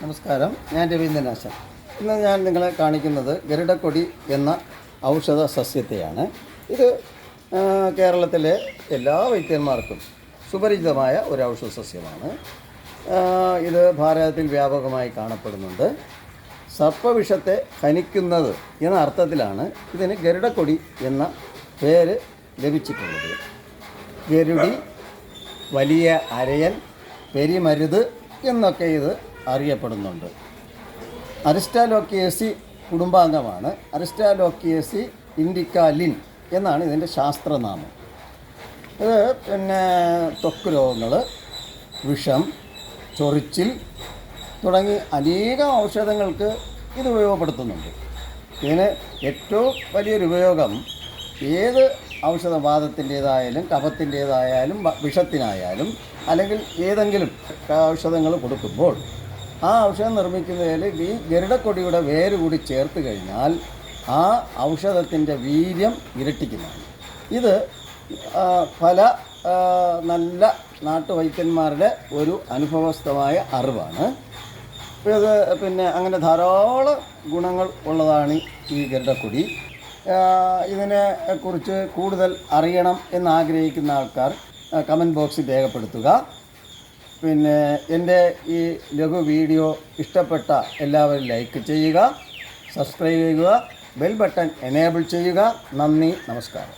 നമസ്കാരം. ഞാൻ രവീന്ദ്രനാശൻ ഇന്ന് ഞാൻ നിങ്ങളെ കാണിക്കുന്നത് ഗരുഡക്കൊടി എന്ന ഔഷധ സസ്യത്തെയാണ്. ഇത് കേരളത്തിലെ എല്ലാ വൈദ്യന്മാർക്കും സുപരിചിതമായ ഒരു ഔഷധ സസ്യമാണ്. ഇത് ഭാരതത്തിൽ വ്യാപകമായി കാണപ്പെടുന്നുണ്ട്. സർപ്പവിഷത്തെ ഹനിക്കുന്നത് എന്ന അർത്ഥത്തിലാണ് ഇതിന് ഗരുഡക്കൊടി എന്ന പേര് ലഭിച്ചിട്ടുള്ളത്. ഗരുടി വലിയ അരയൻ പെരിമരുത് എന്നൊക്കെ ഇത് അറിയപ്പെടുന്നുണ്ട്. അരിസ്റ്റാലോക്കിയേസി കുടുംബാംഗമാണ്. അരിസ്റ്റാലോക്കിയേസി ഇൻഡിക്കാലിൻ എന്നാണ് ഇതിന്റെ ശാസ്ത്രനാമം. ഇത് പിന്നെ ത്വക്ക് രോഗങ്ങൾ വിഷം ചൊറിച്ചിൽ തുടങ്ങി അനേകം ഔഷധങ്ങൾക്ക് ഇത് ഉപയോഗപ്പെടുത്തുന്നുണ്ട്. ഇതിന് ഏറ്റവും വലിയൊരു ഉപയോഗം ഏത് ഔഷധവാദത്തിന്റേതായാലും കഫത്തിന്റേതായാലും വിഷത്തിനായാലും അല്ലെങ്കിൽ ഏതെങ്കിലും ഔഷധങ്ങൾ കൊടുക്കുമ്പോൾ ആ ഔഷധം നിർമ്മിക്കുന്നതിൽ ഈ ഗരുഡക്കൊടിയുടെ വേര് കൂടി ചേർത്ത് കഴിഞ്ഞാൽ ആ ഔഷധത്തിന്റെ വീര്യം ഇരട്ടിക്കുന്നതാണ്. ഇത് പല നല്ല നാട്ടുവൈദ്യന്മാരുടെ ഒരു അനുഭവസ്ഥമായ അറിവാണ്. ഇത് പിന്നെ അങ്ങനെ ധാരാളം ഗുണങ്ങൾ ഉള്ളതാണ് ഈ ഗരുഡക്കൊടി. ഇതിനെ കുറിച്ച് കൂടുതൽ അറിയണം എന്നാഗ്രഹിക്കുന്ന ആൾക്കാർ കമന്റ് ബോക്സിൽ രേഖപ്പെടുത്തുക. പിന്നെ എന്റെ ഈ ലഘു വീഡിയോ ഇഷ്ടപ്പെട്ട എല്ലാവരും ലൈക്ക് ചെയ്യുക സബ്സ്ക്രൈബ് ചെയ്യുക ബെൽ ബട്ടൺ എനേബിൾ ചെയ്യുക. നന്ദി നമസ്കാരം.